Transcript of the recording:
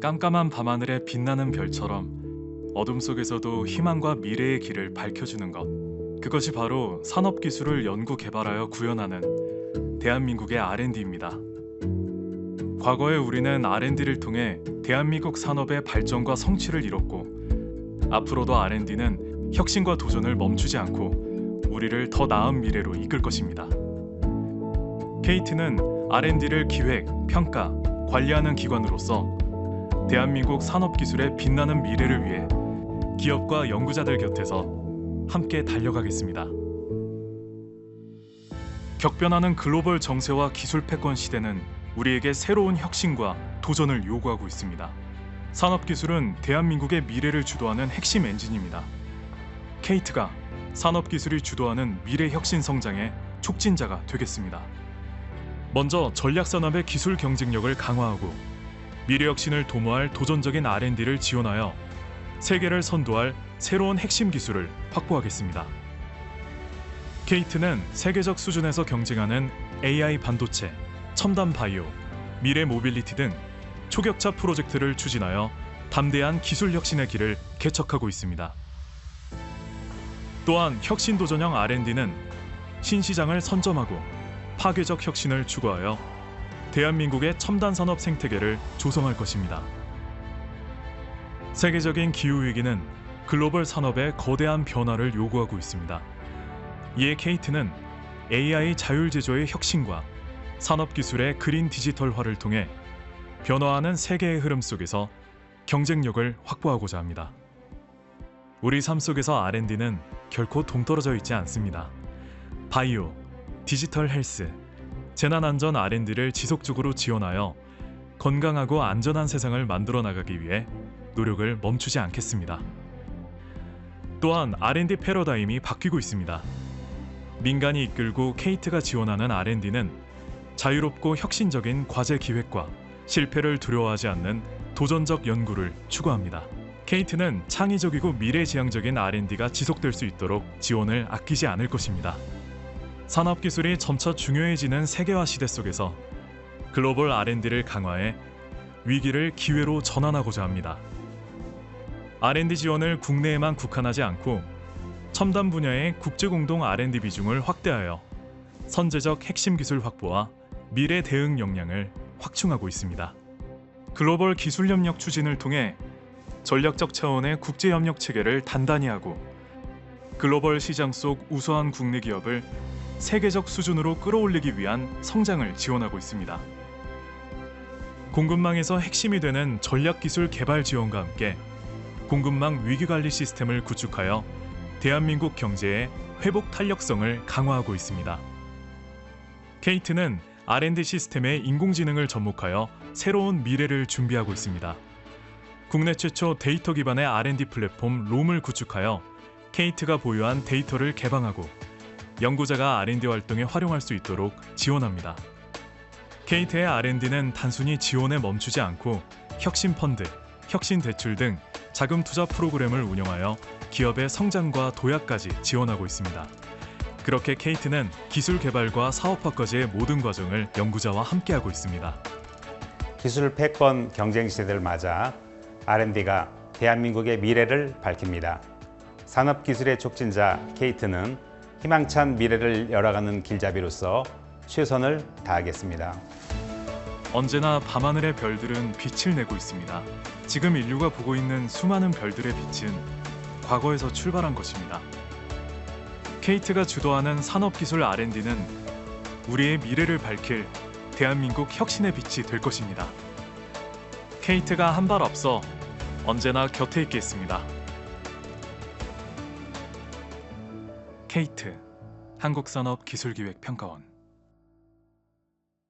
깜깜한 밤하늘에 빛나는 별처럼 어둠 속에서도 희망과 미래의 길을 밝혀주는 것. 그것이 바로 산업 기술을 연구 개발하여 구현하는 대한민국의 R&D입니다. 과거에 우리는 R&D를 통해 대한민국 산업의 발전과 성취를 이뤘고 앞으로도 R&D는 혁신과 도전을 멈추지 않고 우리를 더 나은 미래로 이끌 것입니다. KT는 R&D를 기획, 평가, 관리하는 기관으로서 대한민국 산업기술의 빛나는 미래를 위해 기업과 연구자들 곁에서 함께 달려가겠습니다. 격변하는 글로벌 정세와 기술 패권 시대는 우리에게 새로운 혁신과 도전을 요구하고 있습니다. 산업기술은 대한민국의 미래를 주도하는 핵심 엔진입니다. 케이트가 산업기술이 주도하는 미래 혁신 성장의 촉진자가 되겠습니다. 먼저 전략산업의 기술 경쟁력을 강화하고 미래 혁신을 도모할 도전적인 R&D를 지원하여 세계를 선도할 새로운 핵심 기술을 확보하겠습니다. 케이트는 세계적 수준에서 경쟁하는 AI 반도체, 첨단 바이오, 미래 모빌리티 등 초격차 프로젝트를 추진하여 담대한 기술 혁신의 길을 개척하고 있습니다. 또한 혁신 도전형 R&D는 신시장을 선점하고 파괴적 혁신을 추구하여 대한민국의 첨단 산업 생태계를 조성할 것입니다. 세계적인 기후 위기는 글로벌 산업의 거대한 변화를 요구하고 있습니다. 이에 케이트는 AI 자율 제조의 혁신과 산업 기술의 그린 디지털화를 통해 변화하는 세계의 흐름 속에서 경쟁력을 확보하고자 합니다. 우리 삶 속에서 R&D는 결코 동떨어져 있지 않습니다. 바이오, 디지털 헬스, 재난안전 R&D를 지속적으로 지원하여 건강하고 안전한 세상을 만들어 나가기 위해 노력을 멈추지 않겠습니다. 또한 R&D 패러다임이 바뀌고 있습니다. 민간이 이끌고 케이트가 지원하는 R&D는 자유롭고 혁신적인 과제 기획과 실패를 두려워하지 않는 도전적 연구를 추구합니다. 케이트는 창의적이고 미래지향적인 R&D가 지속될 수 있도록 지원을 아끼지 않을 것입니다. 산업기술이 점차 중요해지는 세계화 시대 속에서 글로벌 R&D를 강화해 위기를 기회로 전환하고자 합니다. R&D 지원을 국내에만 국한하지 않고 첨단 분야의 국제공동 R&D 비중을 확대하여 선제적 핵심 기술 확보와 미래 대응 역량을 확충하고 있습니다. 글로벌 기술 협력 추진을 통해 전략적 차원의 국제 협력 체계를 단단히 하고 글로벌 시장 속 우수한 국내 기업을 세계적 수준으로 끌어올리기 위한 성장을 지원하고 있습니다. 공급망에서 핵심이 되는 전략기술 개발 지원과 함께 공급망 위기관리 시스템을 구축하여 대한민국 경제의 회복 탄력성을 강화하고 있습니다. 케이트는 R&D 시스템에 인공지능을 접목하여 새로운 미래를 준비하고 있습니다. 국내 최초 데이터 기반의 R&D 플랫폼 롬을 구축하여 케이트가 보유한 데이터를 개방하고 연구자가 R&D 활동에 활용할 수 있도록 지원합니다. 케이트의 R&D는 단순히 지원에 멈추지 않고 혁신 펀드, 혁신 대출 등 자금 투자 프로그램을 운영하여 기업의 성장과 도약까지 지원하고 있습니다. 그렇게 케이트는 기술 개발과 사업화까지의 모든 과정을 연구자와 함께하고 있습니다. 기술 패권 경쟁 시대를 맞아 R&D가 대한민국의 미래를 밝힙니다. 산업기술의 촉진자 케이트는 희망찬 미래를 열어가는 길잡이로서 최선을 다하겠습니다. 언제나 밤하늘의 별들은 빛을 내고 있습니다. 지금 인류가 보고 있는 수많은 별들의 빛은 과거에서 출발한 것입니다. 케이트가 주도하는 산업기술 R&D는 우리의 미래를 밝힐 대한민국 혁신의 빛이 될 것입니다. 케이트가 한 발 앞서 언제나 곁에 있겠습니다. 케이트 한국산업기술기획평가원